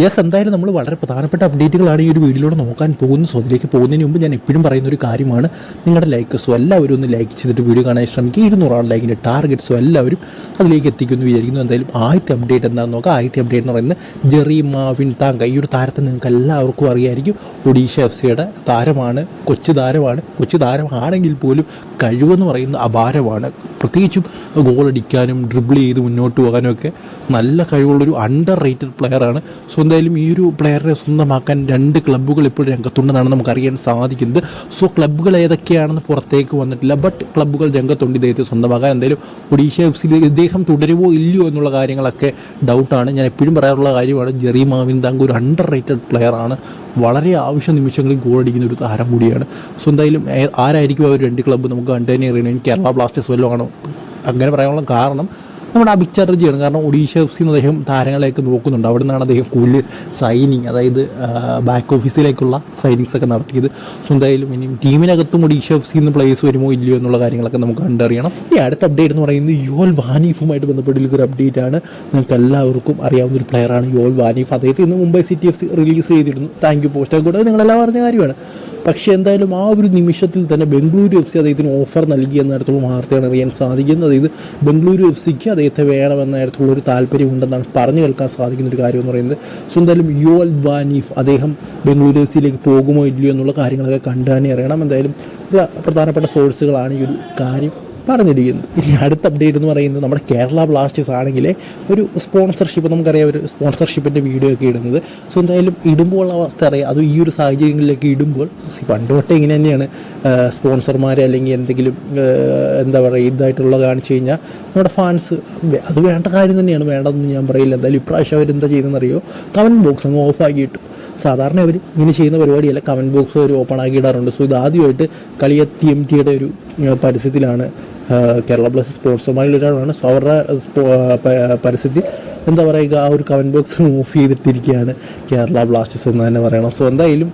Yes എന്തായാലും നമ്മൾ വളരെ പ്രധാനപ്പെട്ട അപ്ഡേറ്റുകളാണ് ഈ ഒരു വീഡിയോയിലൂടെ നോക്കാൻ പോകുന്ന സോ അതിലേക്ക് പോകുന്നതിന് മുമ്പ് ഞാൻ എപ്പോഴും പറയുന്ന ഒരു കാര്യമാണ്. നിങ്ങളുടെ ലൈക്ക് സോ എല്ലാവരും ഒന്ന് ലൈക്ക് ചെയ്തിട്ട് വീഡിയോ കാണാൻ ശ്രമിക്കുക. ഇരുന്നൂറാണ് ലൈക്കിന്റെ ടാർഗറ്റ് സോ എല്ലാവരും അതിലേക്ക് എത്തിക്കുന്നു വിചാരിക്കുന്നു. എന്തായാലും ആദ്യത്തെ അപ്ഡേറ്റ് എന്താണെന്ന് നോക്കാം. ആദ്യത്തെ അപ്ഡേറ്റ് എന്ന് പറയുന്നത് ജെറി മാവിൻ താങ്ക. ഈ ഒരു താരത്തെ നിങ്ങൾക്ക് എല്ലാവർക്കും അറിയായിരിക്കും. ഒഡീഷ എഫ് സിയുടെ താരമാണ് കൊച്ചു താരമാണ്. കൊച്ചു താരമാണെങ്കിൽ പോലും കഴിവെന്ന് പറയുന്ന അപാരമാണ്. പ്രത്യേകിച്ചും ഗോൾ അടിക്കാനും ഡ്രിബിൾ ചെയ്ത് മുന്നോട്ട് പോകാനും ഒക്കെ നല്ല കഴിവുള്ളൊരു അണ്ടർ റേറ്റഡ് പ്ലെയറാണ് സോ എന്തായാലും ഈ ഒരു പ്ലെയറെ സ്വന്തമാക്കാൻ രണ്ട് ക്ലബ്ബുകൾ ഇപ്പോൾ രംഗത്തുണ്ടെന്നാണ് നമുക്കറിയാൻ സാധിക്കുന്നത്. സോ ക്ലബ്ബുകൾ ഏതൊക്കെയാണെന്ന് പുറത്തേക്ക് വന്നിട്ടില്ല. ബട്ട് ക്ലബ്ബുകൾ രംഗത്തുണ്ട്. ഇദ്ദേഹത്തെ സ്വന്തമാക്കാൻ എന്തായാലും ഒഡീഷ എഫ് സിയിൽ ഇദ്ദേഹം തുടരുമോ ഇല്ലയോ എന്നുള്ള കാര്യങ്ങളൊക്കെ ഡൗട്ടാണ് ഞാൻ എപ്പോഴും പറയാറുള്ള കാര്യമാണ് ജെറി മാവിൻ താങ്ക് ഒരു അണ്ടർ റേറ്റഡ് പ്ലെയറാണ് വളരെ ആവശ്യ നിമിഷങ്ങളിൽ ഗോളടിക്കുന്ന ഒരു താരം കൂടിയാണ്. സോ എന്തായാലും ആരായിരിക്കും ആ ഒരു രണ്ട് ക്ലബ്ബ് നമുക്ക് കണ്ടു തന്നെ കേരള ബ്ലാസ്റ്റേഴ്സ് വല്ലതും അങ്ങനെ പറയാനുള്ള കാരണം നമ്മുടെ അഭിക് ചാറ്റർജിയാണ് കാരണം ഒഡീഷ എഫ് സിന്ന് അദ്ദേഹം താരങ്ങളെയൊക്കെ നോക്കുന്നുണ്ട്. അവിടെ നിന്നാണ് അദ്ദേഹം കൂടുതൽ സൈനിങ് അതായത് ബാക്ക് ഓഫീസിലേക്കുള്ള സൈനിങ്സ് ഒക്കെ നടത്തിയത്. സോ എന്തായാലും ഇനിയും ടീമിനകത്തും ഒഡീഷ എഫ് സിന്ന് പ്ലേയേഴ്സ് വരുമോ ഇല്ലയോ എന്നുള്ള കാര്യങ്ങളൊക്കെ നമുക്ക് കണ്ടറിയണം. ഈ അടുത്ത അപ്ഡേറ്റ് എന്ന് പറയുന്നത് യോൽ വാനീഫുമായിട്ട് ബന്ധപ്പെട്ടുള്ള ഒരു അപ്ഡേറ്റ് ആണ്. നിങ്ങൾക്ക് എല്ലാവർക്കും അറിയാവുന്ന ഒരു പ്ലെയറാണ് യോൽ വാനീഫ്. അദ്ദേഹത്തെ ഇന്ന് Mumbai city F C release ചെയ്തിരുന്നു. താങ്ക് യു പോസ്റ്റ് കൂടെ നിങ്ങളെല്ലാം പറഞ്ഞ കാര്യമാണ്. പക്ഷേ എന്തായാലും ആ ഒരു നിമിഷത്തിൽ തന്നെ ബംഗളൂരു എഫ് സി അദ്ദേഹത്തിന് ഓഫർ നൽകി എന്നിടത്തോളം വാർത്തയാണ് അറിയാൻ സാധിക്കുന്നത്. അതായത് ബംഗളൂരു എഫ് സിക്ക് അദ്ദേഹത്തെ വേണമെന്ന തരത്തിലുള്ള ഒരു താല്പര്യമുണ്ടെന്നാണ് പറഞ്ഞു കേൾക്കാൻ സാധിക്കുന്ന ഒരു കാര്യം എന്ന് പറയുന്നത്. സോ എന്തായാലും യുവൽ വാനീഫ് അദ്ദേഹം ബംഗളൂരു എഫ് സിയിലേക്ക് പോകുമോ ഇല്ലയോ എന്നുള്ള കാര്യങ്ങളൊക്കെ കണ്ടു തന്നെ അറിയണം. എന്തായാലും പ്ര- പ്രധാനപ്പെട്ട സോഴ്സുകളാണ് ഈ ഒരു കാര്യം. പറഞ്ഞിരിക്കുന്നത് ഇനി അടുത്ത അപ്ഡേറ്റ് എന്ന് പറയുന്നത് നമ്മുടെ കേരള ബ്ലാസ്റ്റേഴ്സ് ആണെങ്കിൽ ഒരു സ്പോൺസർഷിപ്പ് നമുക്കറിയാം ഒരു സ്പോൺസർഷിപ്പിന്റെ വീഡിയോ ഒക്കെ ഇടുന്നത്. സോ എന്തായാലും ഇടുമ്പോൾ അവസ്ഥ അറിയാം. അത് ഈ ഒരു സാഹചര്യങ്ങളിലേക്ക് ഇടുമ്പോൾ പണ്ട് തൊട്ടേ ഇങ്ങനെ തന്നെയാണ്. സ്പോൺസർമാർ അല്ലെങ്കിൽ എന്തെങ്കിലും എന്താ പറയുക ഇതായിട്ടുള്ള കാണിച്ചു കഴിഞ്ഞാൽ നമ്മുടെ ഫാൻസ് അത് വേണ്ട കാര്യം തന്നെയാണ്. വേണ്ടതെന്ന് ഞാൻ പറയില്ല. എന്തായാലും ഇപ്രാവശ്യം അവരെന്താ ചെയ്യുന്നതെന്നറിയോ? കമന്റ് ബോക്സ് അങ്ങ് ഓഫാക്കി ഇട്ടു സാധാരണ അവർ ഇങ്ങനെ ചെയ്യുന്ന പരിപാടിയല്ല. കമന്റ് ബോക്സ് അവർ ഓപ്പൺ ആക്കി ഇടാറുണ്ട്. സോ ഇത് ആദ്യമായിട്ട് കളിയ ടി എം ടിയുടെ ഒരു പരസ്യത്തിലാണ് കേരള പ്ലസ് സ്പോർട്സുമായുള്ള ഒരാളാണ്. സോ അവരുടെ പരസ്യത്തിൽ എന്താ പറയുക? ആ ഒരു കമന്റ് ബോക്സ് മൂവ് ചെയ്തിട്ടിരിക്കുകയാണ് കേരള ബ്ലാസ്റ്റേഴ്സ് എന്ന് തന്നെ പറയണം. സോ എന്തായാലും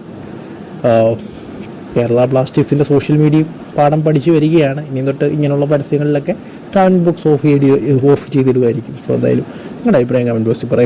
കേരള ബ്ലാസ്റ്റേഴ്സിന്റെ സോഷ്യൽ മീഡിയ പാഠം പഠിച്ചു വരികയാണ്. ഇനി തൊട്ട് ഇങ്ങനെയുള്ള പരസ്യങ്ങളിലൊക്കെ കമന്റ് ബോക്സ് ഓഫ് ചെയ്ത് ഓഫ് ചെയ്തിടുമായിരിക്കും സോ എന്തായാലും നിങ്ങളുടെ അഭിപ്രായം കമന്റ് ബോക്സിൽ പറയുക.